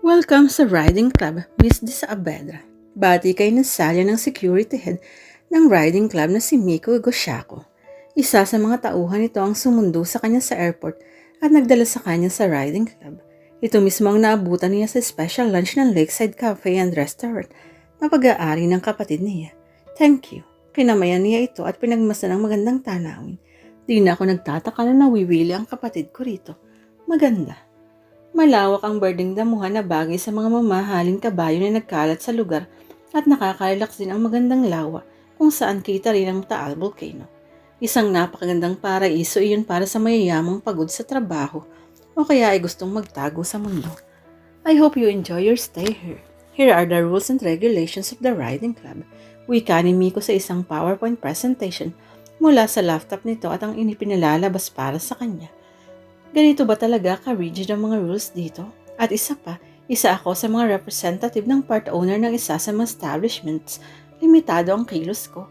Welcome sa Riding Club, Miss de Saavedra. Bati kay Nasalya ng security head ng riding club na si Miko Goshaco. Isa sa mga tauhan nito ang sumundo sa kanya sa airport at nagdala sa kanya sa riding club. Ito mismo ang naabutan niya sa special lunch ng Lakeside Cafe and Restaurant na pag-aari ng kapatid niya. Thank you. Kinamayan niya ito at pinagmasdan ng magandang tanawin. Di na ako nagtataka na nawiwili ang kapatid ko rito. Maganda. Malawak ang birding damuhan na bagay sa mga mamahaling kabayo na nagkalat sa lugar at nakaka-relax din ang magandang lawa kung saan kita rin ang Taal Volcano. Isang napakagandang paraiso iyon para sa mayayamang pagod sa trabaho o kaya ay gustong magtago sa mundo. I hope you enjoy your stay here. Here are the rules and regulations of the riding club. Wika ni Miko sa isang PowerPoint presentation mula sa laptop nito at ang inipinalalabas para sa kanya. Ganito ba talaga ka-rigid ang mga rules dito? At isa pa, isa ako sa mga representative ng part owner ng isa sa mga establishments. Limitado ang kilos ko.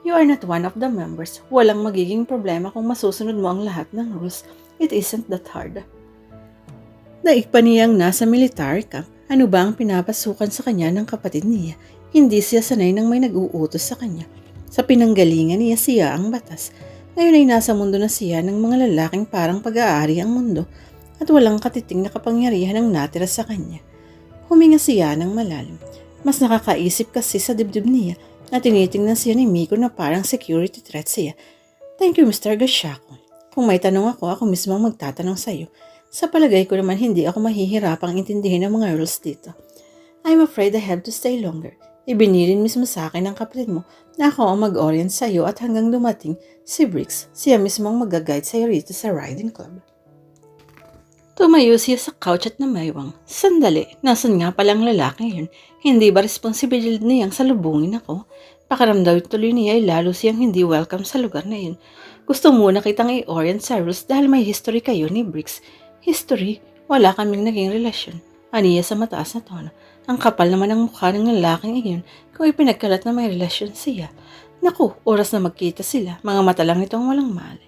You are not one of the members. Walang magiging problema kung masusunod mo ang lahat ng rules. It isn't that hard. Daig pa niyang nasa military camp. Ano ba ang pinapasukan sa kanya ng kapatid niya? Hindi siya sanay nang may nag-uutos sa kanya. Sa pinanggalingan niya siya ang batas. Ngayon ay nasa mundo na siya ng mga lalaking parang pag-aari ang mundo at walang katiting na kapangyarihan ang natira sa kanya. Huminga siya ng malalim. Mas nakakaisip kasi sa dibdib niya na tinitingnan siya ni Miko na parang security threat siya. Thank you, Mr. Gashako. Kung may tanong ako, ako mismo ang magtatanong sa iyo. Sa palagay ko naman hindi ako mahihirapang intindihin ang mga rules dito. I'm afraid I have to stay longer. Ibinilin mismo sa akin ng kapatid mo na ako ang mag-orient sa iyo at hanggang dumating si Briggs, siya mismo ang mag-guide sa iyo rito sa riding club. Tumayo siya sa couch at namaywang. Sandali, nasan nga palang lalaki yun? Hindi ba responsibilidad niyang salubungin ako? Pakaramdaw tuloy niya ay lalo siyang hindi welcome sa lugar na yun. Gusto muna kitang i-orient sa rules dahil may history kayo ni Briggs. History? Wala kaming naging relasyon. Aniya sa mataas na tono. Ang kapal naman ng mukha ng lalaking iyon kung ipinagkalat na may relasyon siya. Naku, oras na magkita sila. Mga mata lang itong walang mali.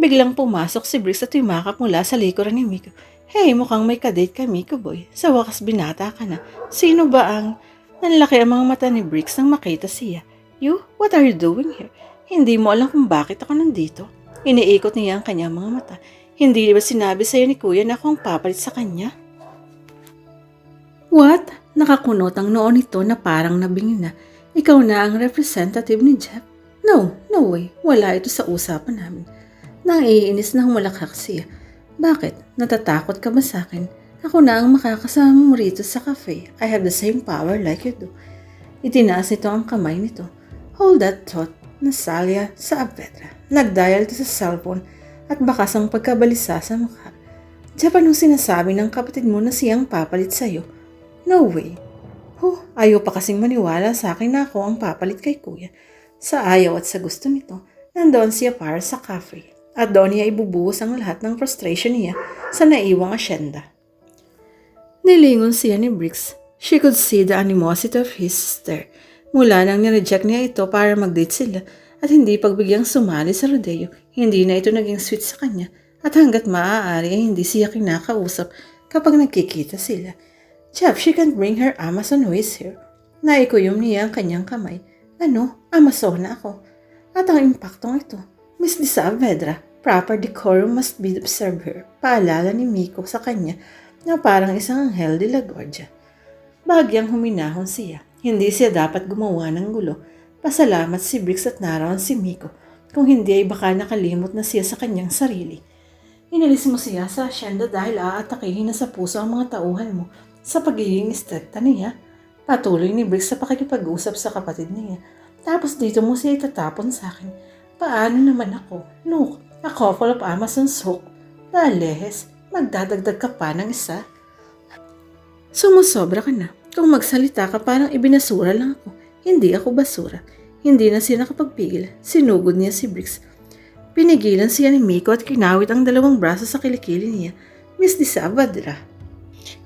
Biglang pumasok si Briggs at yumakap mula sa likuran ni Miko. Hey, mukhang may kadate ka, Miko boy. Sa wakas binata ka na. Sino ba ang... Nanlaki ang mga mata ni Briggs nang makita siya. You, what are you doing here? Hindi mo alam kung bakit ako nandito. Iniikot niya ang kanyang mga mata. Hindi ba sinabi sa'yo ni kuya na ako ang papalit sa kanya? What? Nakakunot ang noon nito na parang nabingi na. Ikaw na ang representative ni Jeff? No, no way. Wala ito sa usapan namin. Nang iinis na humalakhak siya. Bakit? Natatakot ka ba sa akin? Ako na ang makakasama mo rito sa cafe. I have the same power like you do. Itinaas nito ang kamay nito. Hold that thought, Nasalia sa Avedra. Nagdial to sa cellphone at bakas ang pagkabalisa sa mukha. Jeff, anong sinasabi ng kapatid mo na siyang papalit sa'yo? No way. Huh, ayaw pa kasing maniwala sa akin na ako ang papalit kay kuya. Sa ayaw at sa gusto nito, nandoon siya para sa cafe. At doon niya ibubuhos ang lahat ng frustration niya sa naiwang asyenda. Nilingon siya ni Briggs. She could see the animosity of his stare. Mula nang nireject niya ito para mag-date sila at hindi pagbigyang sumali sa rodeo, hindi na ito naging sweet sa kanya at hanggat maaari ay hindi siya kinakausap kapag nagkikita sila. Jeff, she can't bring her Amazon is here. Naikuyom niya ang kanyang kamay. Ano? Amazona ako. At ang impaktong ito, Miss Di Saavedra, proper decorum must be observed here. Paalala ni Miko sa kanya na parang isang anghel de la Guardia. Bagyang huminahon siya. Hindi siya dapat gumawa ng gulo. Pasalamat si Briggs at naraon si Miko. Kung hindi ay baka nakalimot na siya sa kanyang sarili. Inalis mo siya sa asyenda dahil aatakihin na sa puso ang mga tauhan mo sa pagiging istrikta niya. Patuloy ni Briggs sa pakikipag-usap sa kapatid niya. Tapos dito mo siya itatapon sa akin. Paano naman ako? Look, a couple of Amazon's hook. Dalehes, magdadagdag ka pa ng isa. Sumusobra ka na. Kung magsalita ka parang ibinasura lang ako. Hindi ako basura. Hindi na siya nakapagpigil. Sinugod niya si Briggs. Pinigilan siya ni Miko at kinawit ang dalawang braso sa kilikili niya. Miss Di Sabadra.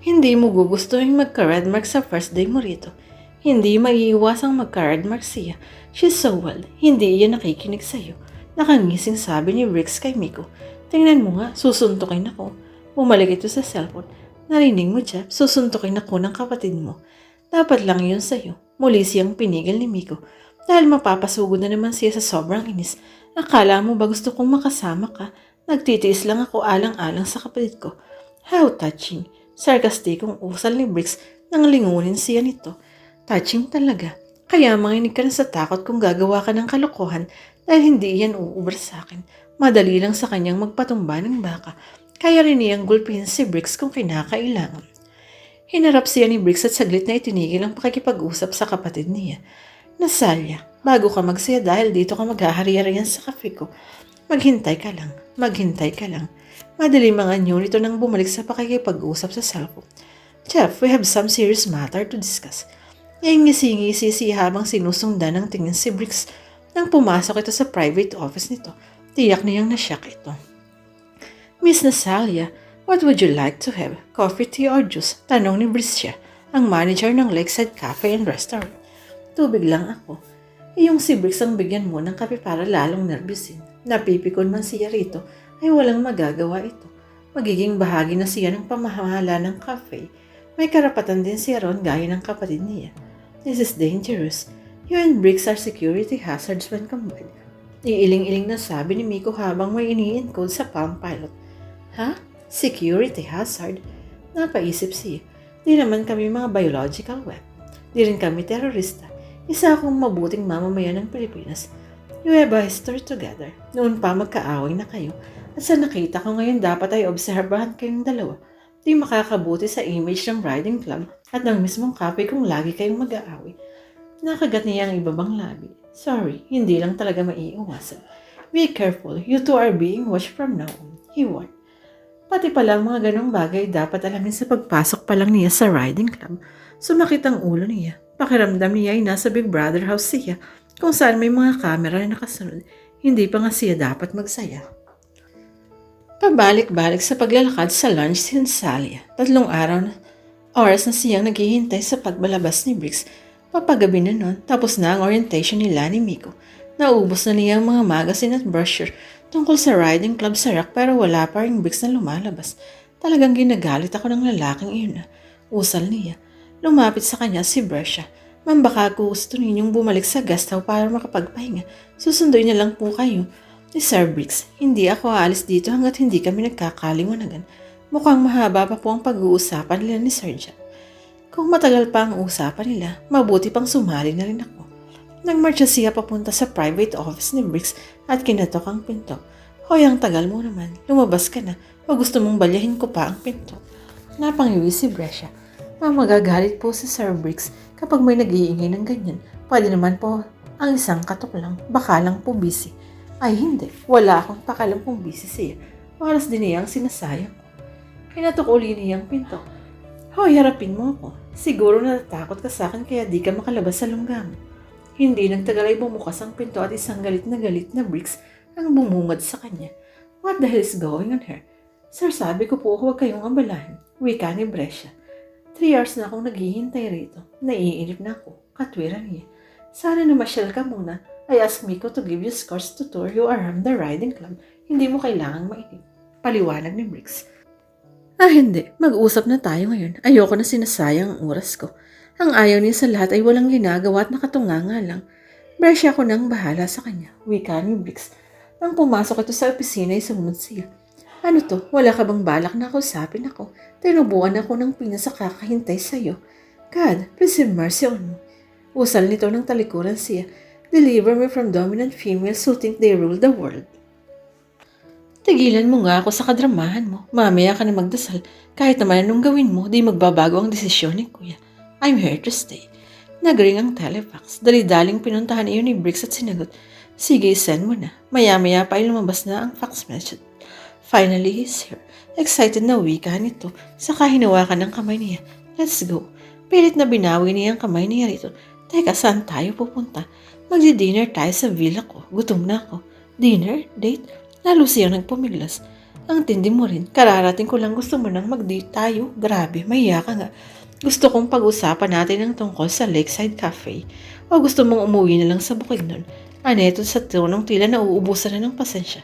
Hindi mo gugustuhin magka-red mark sa first day mo rito. Hindi maiiwasang magka-red mark siya. She's so well. Hindi iyan nakikinig sa'yo. Nakangising sabi ni Briggs kay Miko. Tingnan mo nga, susuntukin ako. Bumalik ito sa cellphone. Narinig mo, Jeff? Susuntukin ako ng kapatid mo. Dapat lang yun sa'yo. Muli siyang pinigil ni Miko. Dahil mapapasugod na naman siya sa sobrang inis. Akala mo ba gusto kong makasama ka? Nagtitiis lang ako alang-alang sa kapatid ko. How touching. Sarkastikong usal ni Briggs nang lingunin siya nito. Touching talaga. Kaya manginig ka na sa takot kung gagawa ka ng kalokohan dahil hindi yan uubra sa akin. Madali lang sa kanyang magpatumba ng baka. Kaya rin niyang gulpihin si Briggs kung kinakailangan. Hinarap siya ni Briggs at saglit na itinigil ang pakikipag-usap sa kapatid niya. Nasalya, bago ka magsaya dahil dito ka maghahari-harian sa kafe ko. Maghintay ka lang, maghintay ka lang. Madali mga anyo nito nang bumalik sa pakikipag-usap sa cellphone. Jeff, we have some serious matter to discuss. Ngisi-ngisi siya habang sinusundan ng tingin si Briggs nang pumasok ito sa private office nito. Tiyak niyang nasyak ito. Miss Nasalia, what would you like to have? Coffee, tea, or juice? Tanong ni Bricia, ang manager ng Lakeside Cafe and Restaurant. Tubig lang ako. Yung si Briggs ang bigyan mo ng kape para lalong nervyusin. Napipikon man siya rito, ay walang magagawa ito. Magiging bahagi na siya ng pamahala ng cafe. May karapatan din siya ron gaya ng kapatid niya. This is dangerous. You and Briggs are security hazards when combined. Iiling-iling na sabi ni Miko habang may ini-encode sa Palm Pilot. Ha? Security hazard? Napaisip siya. Di naman kami mga biological weapon. Di rin kami terorista. Isa akong mabuting mamamayan ng Pilipinas. You have a history together. Noon pa magkaaway na kayo. At sa nakita ko ngayon dapat ay obserbahan kayong dalawa. Di makakabuti sa image ng riding club at ng mismong cafe kung lagi kayong mag-aaway. Nakagat niya ang ibabang labi. Sorry, hindi lang talaga maiiwasan. Be careful, you two are being watched from now on. He warned. Pati pala ang mga ganong bagay dapat alamin sa pagpasok pa lang niya sa riding club. Sumakit ang ulo niya. Pakiramdam niya ay nasa Big Brother house siya kung saan may mga kamera na nakasunod. Hindi pa nga siya dapat magsaya. Pabalik-balik sa paglalakad sa lunch si Salia. Tatlong araw na oras na siyang naghihintay sa pagbalabas ni Briggs. Papagabi na nun, tapos na ang orientation nila ni Miko. Naubos na niya ang mga magazine at brochure tungkol sa riding club sa rock pero wala pa rin Briggs na lumalabas. Talagang ginagalit ako ng lalaking iyon na. Usal niya. Lumapit sa kanya si Brescia. Ma'am, baka gusto ninyong bumalik sa guest para makapagpahinga. Susunduin niya lang po kayo. Ni Sir Briggs, hindi ako aalis dito hanggat hindi kami nagkakaliwanagan. Mukhang mahaba pa po ang pag-uusapan nila ni Sir Jack. Kung matagal pa ang usapan nila, mabuti pang sumali na rin ako. Nagmarcha siya papunta sa private office ni Briggs at kinatok ang pinto. Hoy, ang tagal mo naman. Lumabas ka na. O gusto mong balyahin ko pa ang pinto. Napangiwi si Brescia. Mamagagalit po si Sir Briggs kapag may nag-iingay ng ganyan. Pwede naman po ang isang katok lang. Baka lang po busy. Ay hindi, wala akong pakalam kung busy siya. Oras din niya ang sinasayang ko. Kinatok niya ang pinto. Hoy, harapin mo ako. Siguro natatakot ka sa akin kaya di ka makalabas sa lunggam. Hindi nagtagal ay bumukas ang pinto at isang galit na galit na bricks ang bumungad sa kanya. What the hell is going on here? Sir, sabi ko po huwag kayong abalahan. Wika ni Brescia. Three hours na akong naghihintay rito. Naiinip na ako. Katwiran niya. Sana na masyal ka muna. I asked Miko to give you scores to tour you around the riding club. Hindi mo kailangang mainip. Paliwanag ni Briggs. Ah, hindi. Mag-usap na tayo ngayon. Ayoko na sinasayang ang oras ko. Ang ayaw niya sa lahat ay walang ginagawa at nakatunganga lang. Brescia ko nang bahala sa kanya. Wika ni Briggs. Nang pumasok ito sa opisina ay sumunod siya. Ano to? Wala ka bang balak na kausapin ako? Tinubuan ako ng pina sa kakahintay sa'yo. God, please have mercy on me. Usal nito ng talikuran siya. Deliver me from dominant females who think they rule the world. Tigilan mo nga ako sa kadramahan mo. Mamaya ka na magdasal. Kahit naman anong gawin mo, di magbabago ang desisyon ni Kuya. I'm here to stay. Nagring ang telefax. Dali-daling pinuntahan iyon ni Briggs at sinagot. Sige, send mo na. Maya-maya pa ay lumabas na ang fax message. Finally, he's here. Excited na wika nito. Saka hinawakan ng kamay niya. Let's go. Pilit na binawi niya ang kamay niya rito. Teka, saan tayo pupunta? Magdi-dinner tayo sa villa ko. Gutom na ako. Dinner? Date? Lalo siyang nagpumiglas. Ang tindi mo rin. Kararating ko lang gusto mo nang mag-date tayo. Grabe, mahiya ka nga. Gusto kong pag-usapan natin ang tungkol sa Lakeside Cafe. O gusto mong umuwi na lang sa bukid nun. Aneto sa tunong tila na uubusan na ng pasensya.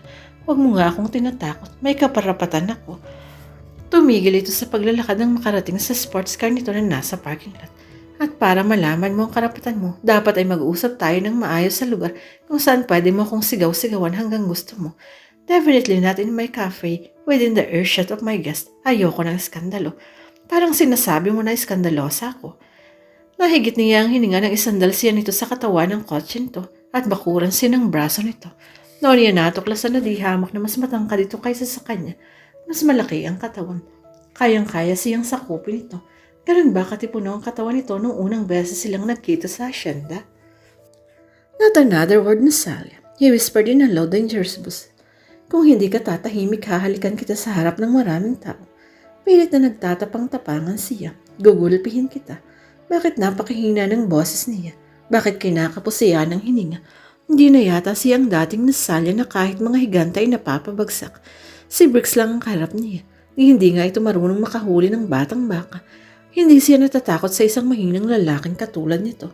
Huwag mo nga akong tinatakot. May kaparapatan ako. Tumigil ito sa paglalakad ng makarating sa sports car nito na nasa parking lot. At para malaman mo ang karapatan mo, dapat ay mag-uusap tayo ng maayos sa lugar kung saan pwede mo kong sigaw-sigawan hanggang gusto mo. Definitely not in my cafe, within the earshot of my guest. Ayoko ng skandalo. Parang sinasabi mo na iskandalosa ako. Nahigit niya ang hininga ng isandal siya nito sa katawan ng kotse nito at bakuran siya ng braso nito. Noon niya natuklasan na di hamak na mas matangkad ito kaysa sa kanya. Mas malaki ang katawan. Kayang-kaya siyang sakupin ito. Ganun ba katipuno ang katawan nito nung unang beses silang nagkita sa asyenda? Not another word na Sally. He whispered in a low, dangerous voice. Kung hindi ka tatahimik, hahalikan kita sa harap ng maraming tao. Pilit na nagtatapang-tapangan siya. Gugulpihin kita. Bakit napakihina ng boses niya? Bakit kinakapos siya ng hininga? Hindi na yata siyang dating nasalya na kahit mga higante ay napapabagsak. Si Briggs lang ang kaharap niya. Ni hindi nga ito marunong makahuli ng batang baka. Hindi siya natatakot sa isang mahinang lalaking katulad nito.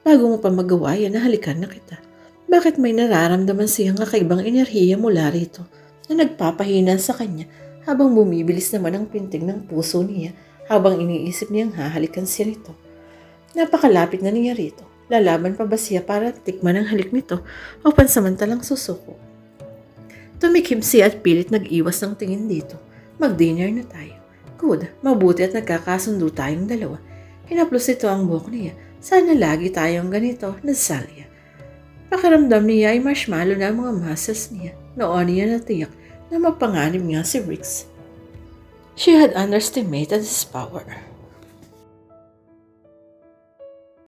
Bago mo pa magawa yan, nahalikan na kita. Bakit may nararamdaman siyang kakaibang enerhiya mula rito na nagpapahinan sa kanya habang bumibilis naman ang pintig ng puso niya habang iniisip niyang hahalikan siya nito. Napakalapit na niya rito. Lalaban pa ba siya para tikman ang halik nito o pansamantalang susuko? Tumikim siya at pilit nag-iwas ng tingin dito. Mag-dinner na tayo. Good, mabuti at nagkakasundo tayong dalawa. Hinaplos ito ang buhok niya. Sana lagi tayong ganito, Nazalia. Pakiramdam niya ay marshmallow na ang mga muscles niya. Noon niya natiyak na mapanganib nga si Riggs. She had underestimated his power.